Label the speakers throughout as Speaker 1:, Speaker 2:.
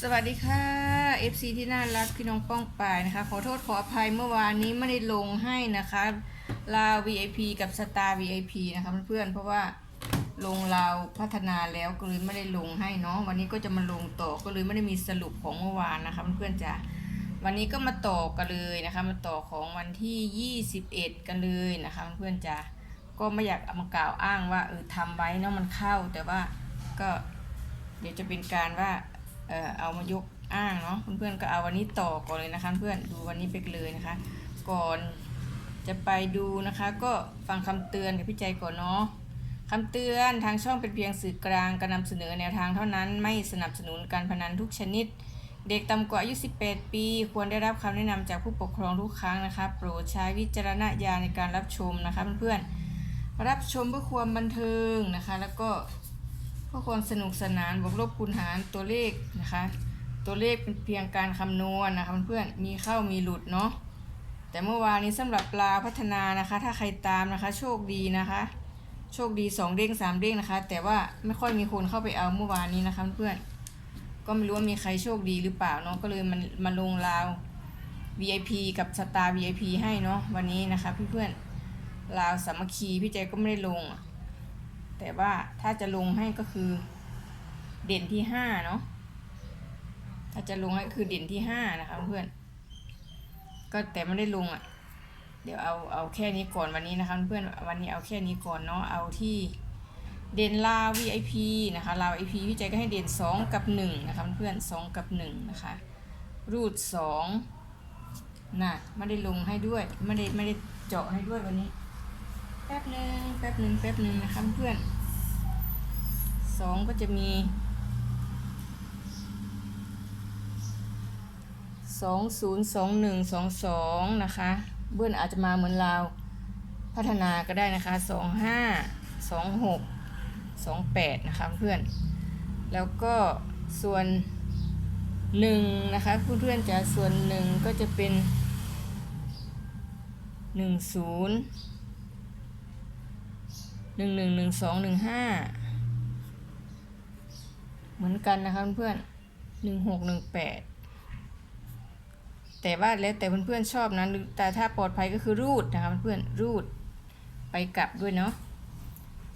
Speaker 1: สวัสดีค่ะ FC ที่น่ารักพี่น้องป้องปายนะคะ ขอโทษขออภัยเมื่อวานนี้ไม่ได้ลงให้นะคะ ลาว VIP กับสตาร์ VIP นะคะเพื่อนๆเพราะว่าลงลาวพัฒนาแล้วก็เลยไม่ได้ลงให้เนาะวันนี้ก็จะมาลงต่อก็เลยไม่ได้มีสรุปของเมื่อวานนะคะเพื่อนๆจ้ะวันนี้ก็มาต่อกันเลยนะคะมาต่อของวันที่ 21 กันเลยนะคะเพื่อนๆจ้ะก็ไม่อยากเอามากล่าวอ้างว่าเออทำไว้เนาะมันเข้าแต่ว่าก็เดี๋ยวจะเป็นการว่า เอ่อเอามายกอ้างเนาะเพื่อนๆก็เอาวันนี้ต่อก่อนเลยนะคะ เพื่อนดูวันนี้ไปเลยนะคะ ก่อนจะไปดูนะคะ ก็ฟังคำเตือนกับพี่ใจก่อนเนาะคำเตือนทางช่องเป็นเพียงสื่อกลางการนำเสนอแนวทางเท่านั้น ไม่สนับสนุนการพนันทุกชนิด เด็กต่ำกว่าอายุ 18 ปี ควรได้รับคำแนะนำจากผู้ปกครองทุกครั้งนะคะ โปรดใช้วิจารณญาณในการรับชมนะคะเพื่อนๆรับชมเพื่อความบันเทิงนะคะ แล้วก็ เพื่อความสนุกสนานบวกลบคูณหารตัวเลขนะคะ ตัวเลขเป็นเพียงการคำนวณนะคะเพื่อนๆมีเข้ามีหลุดเนาะแต่เมื่อวานนี้สำหรับปลาพัฒนานะคะ ถ้าใครตามนะคะ โชคดีนะคะ โชคดีสองเด้งสามเด้งนะคะ แต่ว่าไม่ค่อยมีคนเข้าไปเอาเมื่อวานนี้นะคะเพื่อนก็ไม่รู้ว่ามีใครโชคดีหรือเปล่าเนาะก็เลยมันมาลงราว VIP กับสตาร์ VIP ให้เนาะวันนี้นะคะเพื่อนๆราวสามัคคีพี่ใจก็ไม่ได้ลงอะ แต่ว่าถ้าจะลงให้ก็คือเด่นที่ห้าเนาะถ้าจะลงให้คือเด่นที่ห้านะคะเพื่อนก็แต่ไม่ได้ลงอะ่ะ เดี๋ยวเอาเอาแค่นี้ก่อนวันนี้นะคะเพื่อนวันนี้เอาแค่นี้ก่อนเนาะเอาที่เด่นลาว VIP นะคะลาว VIP พี่ใจก็ให้เด่นสองกับหนึ่งนะคะเพื่อนสองกับหนึ่งนะคะรูดสองน่ะไม่ได้ลงให้ด้วยไม่ได้ไม่ได้เจาะให้ด้วยวันนี้ ป๊บหนึ่งแป๊บหนึ่งแป๊บหนึ่งนะคะเพื่อนสองก็จะมีสองศูนย์สองหนึ่งสองสองนะคะ เบื้อนอาจจะมาเหมือนเราพัฒนาก็ได้นะคะสองห้าสองหกสองแปดนะคะเพื่อน แล้วก็ส่วนหนึ่งนะคะเพื่อนๆจะส่วนหนึ่งก็จะเป็นหนึ่งศูนย์ หนึ่งหนึ่งหนึ่งสองหนึ่งห้าเหมือนกันนะคะเพื่อนหนึ่งหกหนึ่งแปดแต่ว่าแล้วแต่เพื่อนๆชอบนะแต่ถ้าปลอดภัยก็คือรูดนะคะเพื่อนๆรูดไปกลับด้วยเนาะ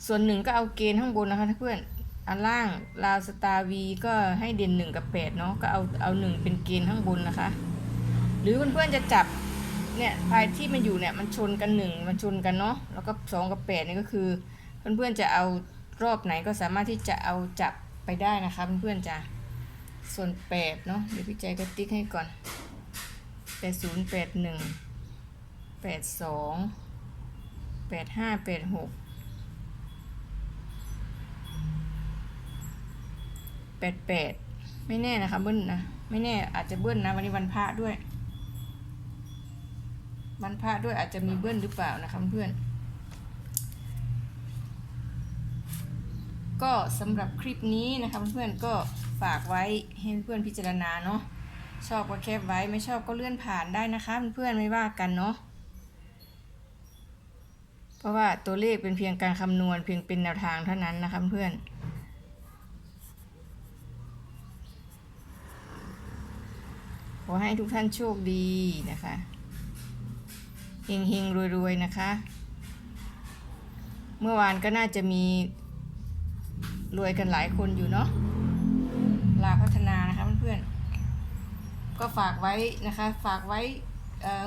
Speaker 1: ส่วนหนึ่งก็เอาเกณฑ์ข้างบนนะคะเพื่อนอันล่างลาวสตาร์วีก็ให้เด่นหนึ่งกับแปดเนาะก็เอาเอาหนึ่งเป็นเกณฑ์ข้างบนนะคะ หรือเพื่อนๆจะจับ เนี่ยภายที่มันอยู่เนี่ยมันชนกันหนึ่งมันชนกันเนาะแล้วก็สองกับแปดนี่ก็คือ เพื่อนๆจะเอารอบไหนก็สามารถที่จะเอาจับไปได้นะคะเพื่อนๆจ้ะส่วนแปดเนาะเดี๋ยวพี่ใจก็ติ๊กให้ก่อนแปดศูนย์แปดหนึ่งแปดสองแปดห้าแปดหกแปดแปดไม่แน่นะคะเบิ้ลนะ ไม่แน่อาจจะเบิ้ลนะ วันนี้วันพระด้วย วันพระด้วยอาจจะมีเบิ้ลหรือเปล่านะคะเพื่อน ก็สำหรับคลิปนี้นะคะเพื่อนก็ฝากไว้ให้เพื่อนพิจารณาเนาะชอบก็แคปไว้ไม่ชอบก็เลื่อนผ่านได้นะคะเพื่อนไม่ว่ากันเนาะเพราะว่าตัวเลขเป็นเพียงการคำนวณเพียงเป็นแนวทางเท่านั้นนะคะเพื่อนขอให้ทุกท่านโชคดีนะคะ เฮงเฮงรวยๆนะคะ เมื่อวานก็น่าจะมีรวยกันหลายคนอยู่เนาะลาพัฒนานะคะเพื่อนๆ ก็ฝากไว้นะคะ ฝากไว้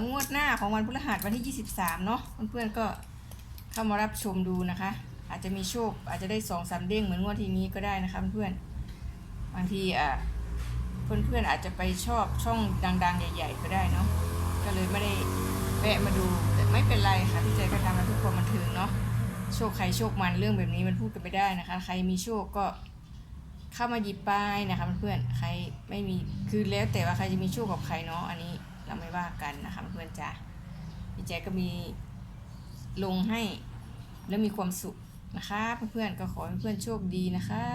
Speaker 1: งวดหน้าของวันพฤหัสวันที่ 23 เนาะเพื่อนๆก็เข้ามารับชมดูนะคะ อาจจะมีโชค อาจจะได้สองสามเด้งเหมือนงวดทีนี้ก็ได้นะคะเพื่อนๆบางทีอะเพื่อนๆอาจจะไปชอบช่องดัง ๆ ใหญ่ ๆ ก็ได้เนาะก็เลยไม่ได้ แวะมาดูแต่ไม่เป็นไรค่ะพี่ใจก็ทำให้ทุกคนบันเทิงเนาะโชคใครโชคมันเรื่องแบบนี้มันพูดกันไม่ได้นะคะ ใครมีโชคก็เข้ามาหยิบป้ายนะคะเพื่อนใครไม่มีคือแล้วแต่ว่าใครจะมีโชคกับใครเนาะอันนี้เราไม่ว่ากันนะคะเพื่อนจ้ะพี่แจก็มีลงให้แล้วมีความสุขนะคะเพื่อนๆก็ขอให้เพื่อนโชคดีนะคะ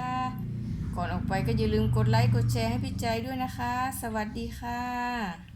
Speaker 1: ก่อนออกไปก็อย่าลืมกดไลค์กดแชร์ให้พี่ใจด้วยนะคะ สวัสดีค่ะ